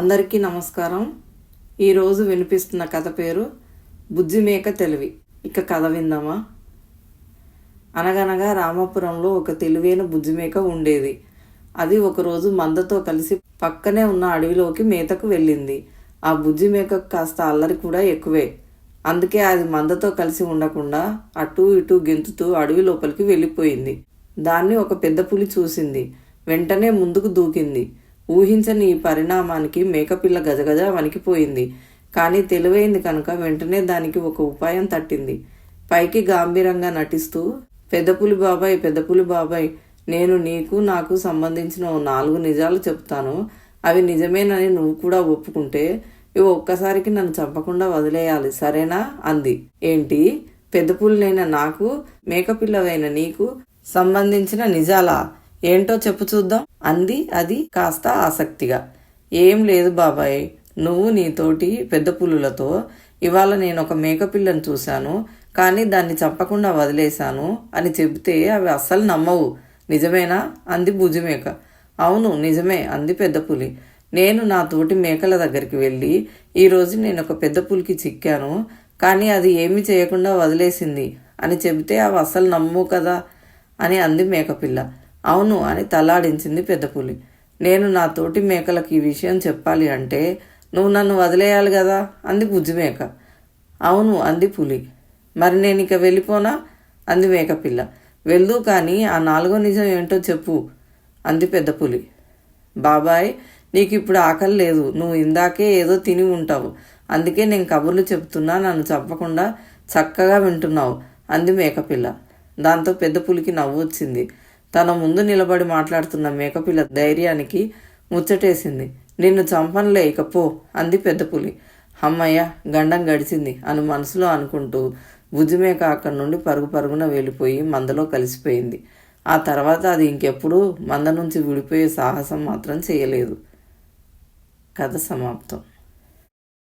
అందరికీ నమస్కారం. ఈరోజు వినిపిస్తున్న కథ పేరు బుజ్జిమేక తెలివి. ఇక కథ విందామా? అనగనగా రామాపురంలో ఒక తెలివైన బుజ్జిమేక ఉండేది. అది ఒకరోజు మందతో కలిసి పక్కనే ఉన్న అడవిలోకి మేతకు వెళ్ళింది. ఆ బుజ్జిమేకకు కాస్త అల్లరి కూడా ఎక్కువే. అందుకే అది మందతో కలిసి ఉండకుండా అటు ఇటు గెంతుతూ అడవి లోపలికి వెళ్ళిపోయింది. దాన్ని ఒక పెద్ద పులి చూసింది. వెంటనే ముందుకు దూకింది. ఊహించని ఈ పరిణామానికి మేకపిల్ల గజగజ వణికిపోయింది. కానీ తెలివైంది కనుక వెంటనే దానికి ఒక ఉపాయం తట్టింది. పైకి గాంభీరంగా నటిస్తూ పెద్దపులి బాబాయ్ పెద్దపులి బాబాయ్ నేను నీకు నాకు సంబంధించిన నాలుగు నిజాలు చెప్తాను. అవి నిజమేనని నువ్వు కూడా ఒప్పుకుంటే ఇవి ఒక్కసారికి నన్ను చంపకుండా వదిలేయాలి సరేనా? అంది. ఏంటి? పెద్ద పులినైన నాకు మేకపిల్లవైన నీకు సంబంధించిన నిజాలా? ఏంటో చెప్పు చూద్దాం అంది అది కాస్త ఆసక్తిగా. ఏం లేదు బాబాయ్ నువ్వు నీతోటి పెద్ద పులులతో ఇవాళ నేను ఒక మేకపిల్లను చూశాను కానీ దాన్ని చంపకుండా వదిలేశాను అని చెబితే అవి అస్సలు నమ్మవు. నిజమేనా? అంది భుజమేక. అవును నిజమే అంది పెద్ద పులి. నేను నా తోటి మేకల దగ్గరికి వెళ్ళి ఈరోజు నేను ఒక పెద్ద పులికి చిక్కాను కానీ అది ఏమీ చేయకుండా వదిలేసింది అని చెబితే అవి అస్సలు నమ్మవు కదా అని అంది మేకపిల్ల అవును అని తలాడించింది పెద్ద పులి. నేను నా తోటి మేకలకు ఈ విషయం చెప్పాలి అంటే నువ్వు నన్ను వదిలేయాలి కదా? అంది బుజ్జిమేక అవును అంది పులి. మరి నేను ఇక వెళ్ళిపోనా? అంది మేకపిల్ల వెళ్దు కానీ ఆ నాలుగో నిజం ఏంటో చెప్పు అంది పెద్ద పులి. బాబాయ్ నీకు ఇప్పుడు ఆకలి లేదు. నువ్వు ఇందాకే ఏదో తిని ఉంటావు. అందుకే నేను కబుర్లు చెప్తున్నా నన్ను చంపకుండా చక్కగా వింటున్నావు అంది మేకపిల్ల దాంతో పెద్ద పులికి నవ్వు వచ్చింది. తన ముందు నిలబడి మాట్లాడుతున్న మేకపిల్ల ధైర్యానికి ముచ్చటేసింది. నిన్ను చంపనులే ఇకపో అంది పెద్ద పులి. అమ్మయ్య గండం గడిచింది అని మనసులో అనుకుంటూ బుజ్జిమేక అక్కడి నుండి పరుగు పరుగున వెళ్ళిపోయి మందలో కలిసిపోయింది. ఆ తర్వాత అది ఇంకెప్పుడూ మంద నుంచి విడిపోయే సాహసం మాత్రం చేయలేదు. కథ సమాప్తం.